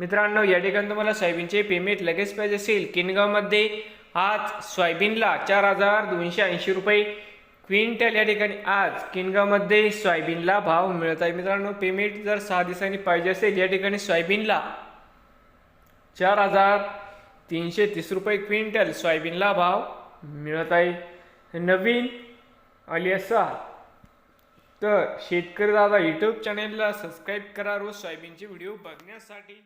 मित्रांनो या ठिकाणी तुम्हाला सोयाबीनचे पेमेंट लगेच पाहिजे असेल. किनगावमध्ये आज सोयाबीनला चार हजार दोनशे ऐंशी रुपये क्विंटल या ठिकाणी. आज किनगावमध्ये सोयाबीनला भाव मिळत आहे. मित्रांनो पेमेंट जर सहा दिवसांनी पाहिजे असेल या ठिकाणी सोयाबीनला चार हजार तीनशे तीस रुपये क्विंटल सोयाबीनला भाव मिळत आहे. नवीन आली असा तर शेतकरी दादा यूट्यूब चॅनेलला सबस्क्राईब करा. रोज सोयाबीनचे व्हिडिओ बघण्यासाठी.